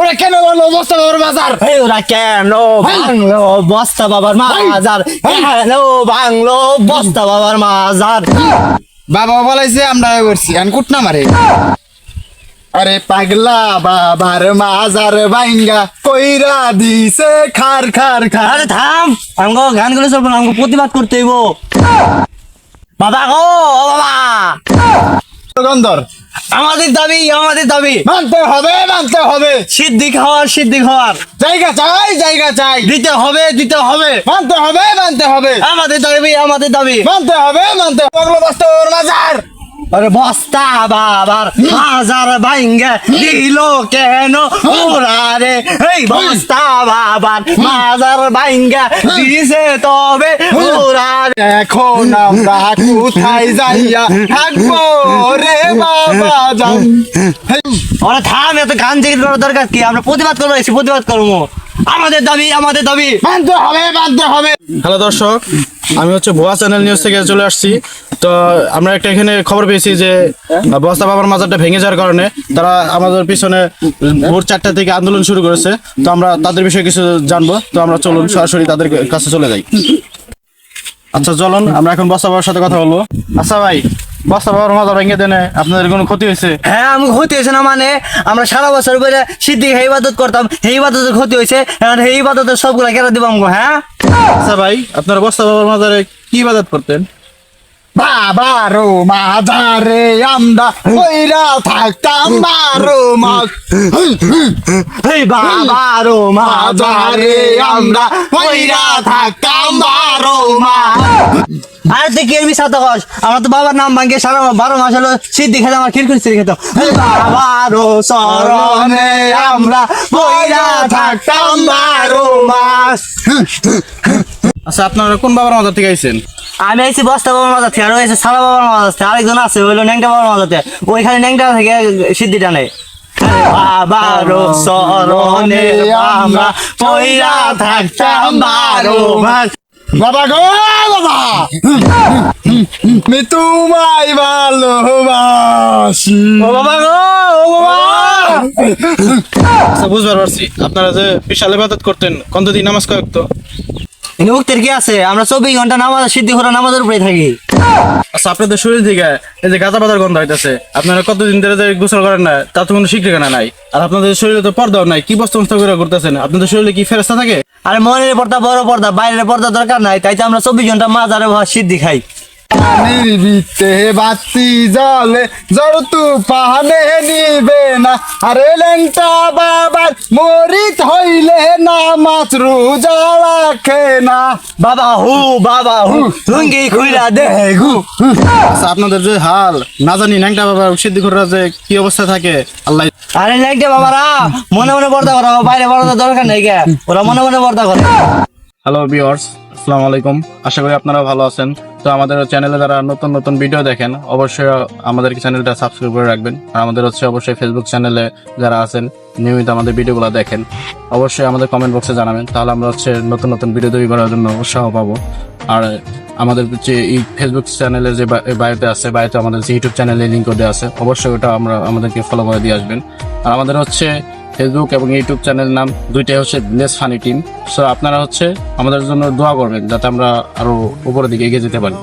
ওরা কেন বলল বাবার বাজার। ওরা কেন ভাঙলো বস্তা বাবার মাজার কেন ভাঙলো বস্তা বাবার মাজার বাবা বলাইছে আমরা করছি। আন কুটনা মারে। আরে পাগলা বাবার মাজার বাইঙ্গা কইরা দিছে খার খার খার। আরে থাম। আমগো গান চলবো না আমগো প্রতিবাদ করতে হইব। বাবা গো ও বাবা। গন্ধর আমাদের দাবি আমাদের দাবি। মানতে হবে মানতে হবে। সিদ্ধি খাওয়ার সিদ্ধি খাওয়ার জায়গা চাই জায়গা চাই। দিতে হবে দিতে হবে। মানতে হবে মানতে হবে। আমাদের দাবি আমাদের দাবি। মানতে হবে মানতে হবে। পাগলা বস্তা বাবার মাজার আরে বস্তা বাবার হাজার ভাঙ্গে দিল কেন? ওরা রে এই বস্তা বাবার মাজার ভাঙ্গে দিছে তবে। ওরা। এখন আমরা কোথায় যাইয়া থাকব? রে বাবা জান ওরা থাম এত গান করার দরকার কি? আমরা প্রতিবাদ করব এসে প্রতিবাদ করব। আমাদের দাবি আমাদের দাবি। মানতে হবে মানতে হবে। হ্যালো দর্শক আমি হচ্ছে ভুয়া চ্যানেল নিউজ থেকে চলে আসছি। তো আমরা একটা এখানে খবর পেয়েছি যে বস্তা বাবার মাজারটা ভেঙে যাওয়ার কারণে তারা আমাদের পিছনে ভোর চারটা থেকে আন্দোলন শুরু করেছে। তো আমরা তাদের বিষয়ে কিছু জানব। তো আমরা চলুন সরাসরি তাদের কাছে চলে যাই। আচ্ছা চলুন আমরা এখন বস্তা বাবার সাথে কথা বলব। আচ্ছা ভাই বস্তা বাবার মাজার ভেঙে দেনে আপনাদের কোনো ক্ষতি হয়েছে? হ্যাঁ আমি ক্ষতি হয়েছে না মানে আমরা সারা বছর পরে সিদ্ধি হে ইবাদত করতাম হে ইবাদতের ক্ষতি হয়েছে এখন হে ইবাদতের সবগুলা কেটে দিব আমগো হ্যাঁ? আচ্ছা ভাই আপনারা বস্তা বাবার মাজারে কি ইবাদত করতেন? বাবারো মাজারে আমরা কইরা থাকতাম বারো মাস এই বাবারো মাজারে আমরা কইরা থাকতাম আর তুই কি এমনি সাথে কস? আমরা তো বাবার নাম ভাঙ্গে সারা বারো মাস হলো সিদ্ধি খেতাম আমার খিরখির সিদ্ধি বাবারো সরণে আমরা বইরা থাকতাম বারো মাস। আচ্ছা আপনারা কোন বাবার মাজার থেকে আইছেন? আমি আইছি বস্তা বাবার মাথা থেকে আর ওই আছে সারা বাবার থেকে। আরেকজন আছে হইল ন্যাংটা বাবার মাথাতে। ওইখানে ন্যাংটা থেকে সিদ্ধি টানে। বাবারো সরণে আমরা পয়রা থাকতাম বারো মাস। বাবা গো বাবা! আমি তোমায় ভালোবাসি। ও বাবা গো ও বাবা! আচ্ছা বুঝবার পারছি। আপনারা যে বিশাল ইবাদত করতেন কতদিন নামাজ কয়েক তো? কি আছে? আমরা চব্বিশ ঘণ্টা নামাজ সিদ্ধি ঘোরা নামাজের উপরে থাকি। আচ্ছা আপনাদের শরীর থেকে এই যে গাঁজা পাতার গন্ধ হইতেছে, আপনারা কতদিন ধরে যে গোসল করেন না, তা তো কোনো ঠিক ঠিকানা নাই? আর আপনাদের শরীরে তো পর্দাও নাই, কি বস্তু বস্তা করে করতেছেন আপনাদের শরীরে কি ফেরস্তা থাকে? আর মনের পর্দা, বড় পর্দা, বাইরের পর্দা দরকার নাই, তাই তো আমরা চব্বিশ ঘণ্টা মাছ আর সিদ্ধি খাই। নির্বিতে বাতি জলে জড় তুফানে নিবে না। আরে লেংটা বাবার মরিত হইলে না মাছ রোজা রাখে না বাবা হু বাবা হু লুঙ্গি খুইরা দে। গু আচ্ছা আপনাদের যে হাল না জানি ন্যাংটা বাবা সিদ্ধি ঘোরা যে কি অবস্থা থাকে আল্লাহ আরে লাইটে বাবারা মনে মনে পর্দা করো বাইরে পর্দা দরকার নেই কে ওরা মনে মনে পর্দা করে। হ্যালো ভিউয়ার্স আসসালামু আলাইকুম। আশা করি আপনারা ভালো আছেন। তো আমাদের চ্যানেলে যারা নতুন নতুন ভিডিও দেখেন, অবশ্যই আমাদের চ্যানেলটা সাবস্ক্রাইব করে রাখবেন। আর আমাদের হচ্ছে অবশ্যই ফেসবুক চ্যানেলে যারা আছেন, নিয়মিত আমাদের ভিডিওগুলো দেখেন। অবশ্যই আমাদের কমেন্ট বক্সে জানাবেন, তাহলে আমরা হচ্ছে নতুন নতুন ভিডিও তৈরি করার জন্য উৎসাহ পাবো। আর আমাদের যে এই ফেসবুক চ্যানেলে যে বায়োতে আছে বায়োতে আমাদের যে ইউটিউব চ্যানেলে লিঙ্ক দেওয়া আছে, অবশ্যই ওটা আমরা আমাদেরকে ফলো করে দিয়ে আসবেন। আর আমাদের হচ্ছে ফেসবুক এবং ইউটিউব চ্যানেলের নাম দুইটাই হচ্ছে লেস ফানি টিম সো আপনারা হচ্ছে আমাদের জন্য দোয়া করবেন যাতে আমরা আরও উপরের দিকে এগিয়ে যেতে পারি।